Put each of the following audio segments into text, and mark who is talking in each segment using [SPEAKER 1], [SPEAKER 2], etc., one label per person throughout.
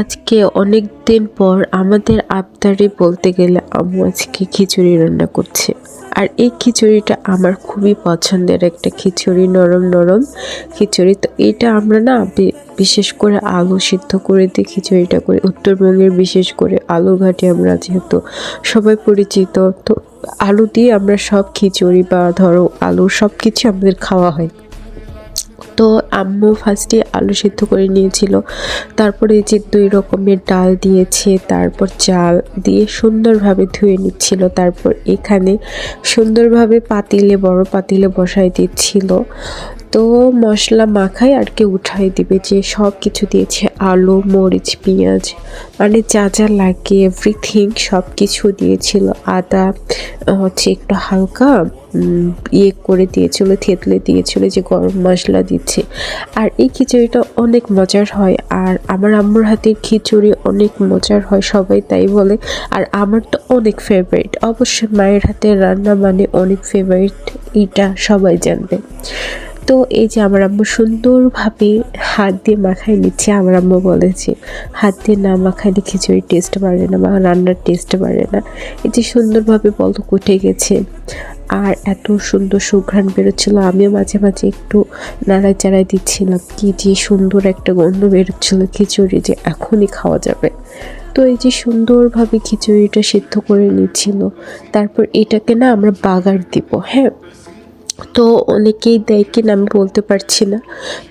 [SPEAKER 1] আজকে অনেক দিন পর আমাদের আবদারে বলতে গেলে আম্মু আজকে খিচুড়ি রান্না করছে। আর এই খিচুড়িটা আমার খুবই পছন্দের একটা খিচুড়ি, নরম নরম খিচুড়ি। তো এটা আমরা না বিশেষ করে আলু সিদ্ধ করে দিয়ে খিচুড়িটা করি। উত্তরবঙ্গের বিশেষ করে আলু ঘাটে আমরা যেহেতু সবাই পরিচিত, তো আলু দিয়ে আমরা সব খিচুড়ি বা ধরো আলু সব কিছু আমাদের খাওয়া হয়। তো আম্মু ফার্স্টে আলু সিদ্ধ করে নিয়েছিল। তারপরে যে দুই রকমের ডাল দিয়েছে, তারপর চাল দিয়ে সুন্দরভাবে ধুয়ে নিচ্ছিল। তারপর এখানে সুন্দরভাবে পাতিলে, বড় পাতিলে বসাই দিচ্ছিল। তো মশলা মাখায় আর কি উঠাই দিবে যে সব কিছু দিয়েছে, আলু, মরিচ, পেঁয়াজ মানে যা যা লাগে এভরিথিং সব কিছু দিয়েছিল। আদা হচ্ছে একটু হালকা ইয়ে করে দিয়েছিল, থেতলে দিয়েছিল যে গরম মশলা দিচ্ছে। আর এই খিচুড়িটা অনেক মজার হয় আর আমার আম্মুর হাতের খিচুড়ি অনেক মজার হয়, সবাই তাই বলে। আর আমার তো অনেক ফেভারিট অবশ্যই মায়ের হাতের রান্না মানে অনেক ফেভারিট এটা সবাই জানবে। তো এই যে আমার আম্মু সুন্দরভাবে হাত দিয়ে মাখাই নিচ্ছে, আমার আম্মু বলেছে, হাত দিয়ে না মাখাইলে খিচুড়ি টেস্ট বাড়ে না বা রান্নার টেস্ট বাড়ে না। এই যে সুন্দরভাবে পলক উঠে গেছে, আর এত সুন্দর সুঘ্রাণ বেরোচ্ছিলো, আমিও মাঝে মাঝে একটু নাড়াই চাড়াই দিচ্ছিলাম, কি যে সুন্দর একটা গন্ধ বেরোচ্ছিল খিচুড়ি যে এখনই খাওয়া যাবে। তো এই যে সুন্দরভাবে খিচুড়িটা সিদ্ধ করে নিচ্ছিল, তারপর এটাকে না আমরা বাগার দিব হ্যাঁ? তো অনেকেই দেয় কিনা আমি বলতে পারছি না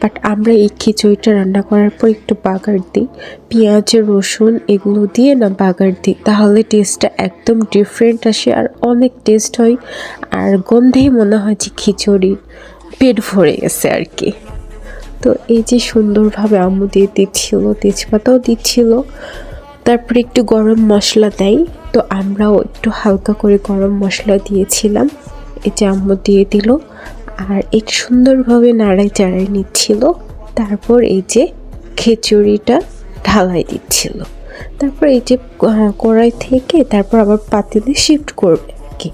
[SPEAKER 1] বাট আমরা এই খিচুড়িটা রান্না করার পর একটু বাগার দিই। পেঁয়াজ, রসুন এগুলো দিয়ে না বাগার দিই, তাহলে টেস্টটা একদম ডিফারেন্ট আসে আর অনেক টেস্ট হয় আর গন্ধেই মনে হয় যে খিচুড়ি পেট ভরে গেছে আর কি। তো এই যে সুন্দরভাবে আমু দিয়ে দিচ্ছিল, তেজপাতাও দিচ্ছিল, তারপরে একটু গরম মশলা দেয়, তো আমরাও একটু হালকা করে গরম মশলা দিয়েছিলাম। আম্মু দিয়ে দিল। আর একটু সুন্দরভাবে নাড়াই চাড়াই নিচ্ছিল। তারপর এই যে খিচুড়িটা ঢালাই দিচ্ছিল। তারপর এই যে কড়াই থেকে তারপর আবার পাতিলে শিফট করবে কি।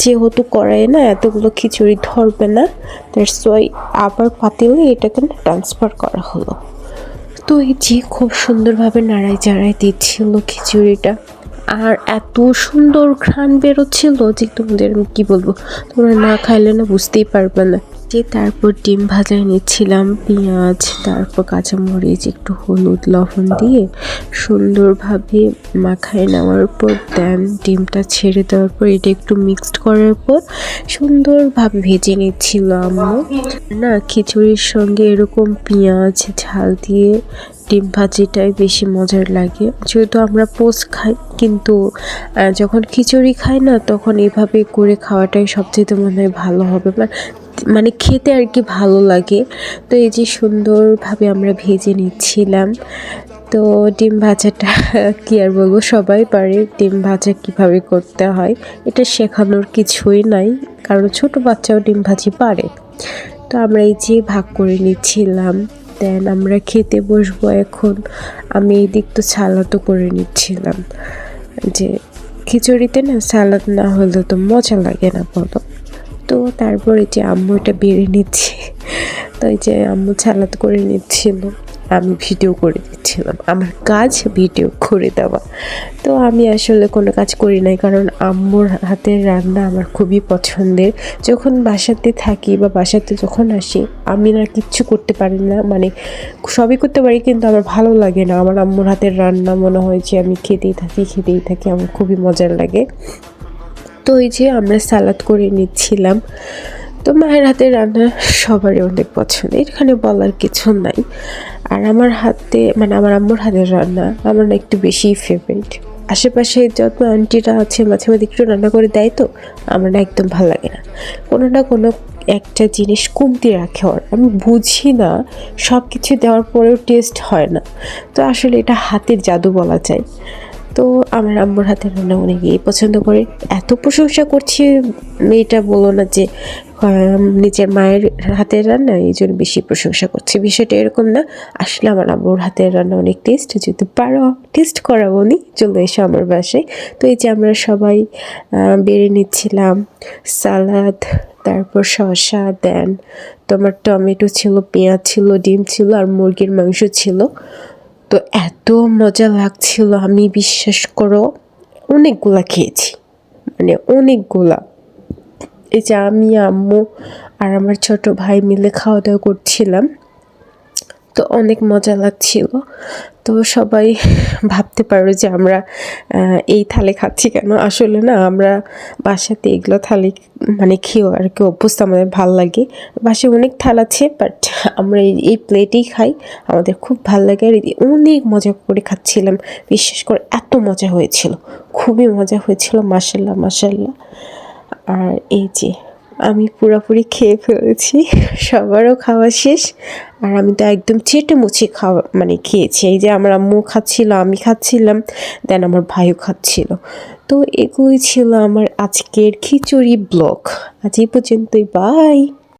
[SPEAKER 1] যেহেতু কড়াইয়ে না এতগুলো খিচুড়ি ধরবে না তার সোয়াই আবার পাতিলে এটাকে ট্রান্সফার করা হলো। তো এই যে খুব সুন্দরভাবে নাড়াই চাড়াই দিচ্ছিল খিচুড়িটা। আর এত সুন্দর ঘ্রাণ বেরোচ্ছিল যে তোমাদের কি বলব? তোমরা না খাইলে না বুঝতেই পারবে না। যে তারপর ডিম ভাজায় নিচ্ছিলাম পেঁয়াজ, তারপর কাঁচামরিচ, একটু হলুদ লবণ দিয়ে সুন্দরভাবে মাখায় নেওয়ার পর দেন ডিমটা ছেড়ে দেওয়ার পর এটা একটু মিক্সড করার পর সুন্দরভাবে ভেজে নিচ্ছিল না, খিচুড়ির সঙ্গে এরকম পেঁয়াজ, ঝাল দিয়ে ডিম ভাজিটাই বেশি মজার লাগে। যেহেতু আমরা পোস্ট খাই, কিন্তু যখন খিচুড়ি খাই না, তখন এভাবে করে খাওয়াটাই সবচেয়ে মনে হয় ভালো হবে। মানে খেতে আর কি ভালো লাগে। তো এই যে সুন্দরভাবে আমরা ভেজে নিচ্ছিলাম। তো ডিম ভাজাটা কি আর বলব, সবাই পারে ডিম ভাজা কীভাবে করতে হয়। এটা শেখানোর কিছুই নাই, কারণ ছোট বাচ্চাও ডিম ভাজি পারে। তো আমরা এই যে ভাগ করে নিচ্ছিলাম দেন আমরা খেতে বসবো এখন। আমি এই দিক তো সালাদও করে নিচ্ছিলাম। যে খিচুড়িতে না সালাদ না হলে তো মজা লাগে না বলো। তো তারপরে যে আম্মু এটা বেড়ে নিচ্ছে। তো এই যে আম্মু সালাদ করে নিচ্ছিল, আমি ভিডিও করে দিচ্ছিলাম। আমার কাজ ভিডিও করে দেওয়া। তো আমি আসলে কোনো কাজ করি নাই, কারণ আম্মুর হাতের রান্না আমার খুবই পছন্দের। যখন বাসাতে থাকি বা বাসাতে যখন আসি, আমি না কিচ্ছু করতে পারি না মানে সবই করতে পারি, কিন্তু আমার ভালো লাগে না। আমার আম্মুর হাতের রান্না মনে হয় যে আমি খেতেই থাকি খেতেই থাকি, আমার খুবই মজার লাগে। তো এই যে আমরা সালাদ করে নিচ্ছিলাম। তো মায়ের হাতের রান্না সবারই অনেক পছন্দের, এখানে বলার কিছু নাই। আর আমার হাতে মানে আমার আম্মুর হাতের রান্না আমার না একটু বেশিই ফেভারিট আশেপাশে যত আন্টিরা আছে মাঝে মাঝে একটু রান্না করে দেয় তো, আমার না একদম ভালো লাগে না। কোনো না কোনো একটা জিনিস কমতি রাখে ওর। আমি বুঝি না সব কিছু দেওয়ার পরেও টেস্ট হয় না। তো আসলে এটা হাতের জাদু বলা যায়। তো আমার আম্মুর হাতের রান্না অনেকেই পছন্দ করে। এত প্রশংসা করছি, মেয়েটা বলো না যে নিজের মায়ের হাতের রান্না, এই জন্য বেশি প্রশংসা করছে। বিষয়টা এরকম না। আসলে আমার আম্মুর হাতের রান্না অনেক টেস্ট যদি পারো টেস্ট করাবো নি চলে এসো আমার বাসায়। তো এই যে আমরা সবাই বেড়ে নিচ্ছিলাম, সালাদ, তারপর শসা, দেন, তোমার টমেটো ছিল, পেঁয়াজ ছিল, ডিম ছিল, আর মুরগির মাংস ছিল। তো এত মজা লাগছিল, আমি বিশ্বাস করো। অনেকগুলা খেয়েছি মানে অনেকগুলা। এই যে আমি, আম্মু আর আমার ছোট ভাই মিলে খাওয়া দাওয়া করছিলাম। তো অনেক মজা লাগছিল। তো সবাই ভাবতে পারো যে আমরা এই থালে খাচ্ছি কেন? আসলে না, আমরা বাসাতে এগুলো থালি মানে খেয়েও আর কি অভ্যস্ত, আমাদের ভালো লাগে। বাসায় অনেক থাল আছে বাট আমরা এই প্লেটেই খাই। আমাদের খুব ভালো লাগে আর অনেক মজা করে খাচ্ছিলাম। বিশেষ করে, এত মজা হয়েছিল। খুবই মজা হয়েছিল মাসাল্লাহ মাসাল্লাহ আর এই যে, আমি পুরোপুরি খেয়ে ফেলেছি। সবারও খাওয়া শেষ। আর আমি তো একদম চেটে মুছে খাওয়া মানে খেয়েছি। এই যে আমার আম্মু খাচ্ছিল, আমি খাচ্ছিলাম দেন আমার ভাইও খাচ্ছিল। তো এগুলোই ছিল আমার আজকের খিচুড়ি ব্লগ। আজ এই পর্যন্তই বাই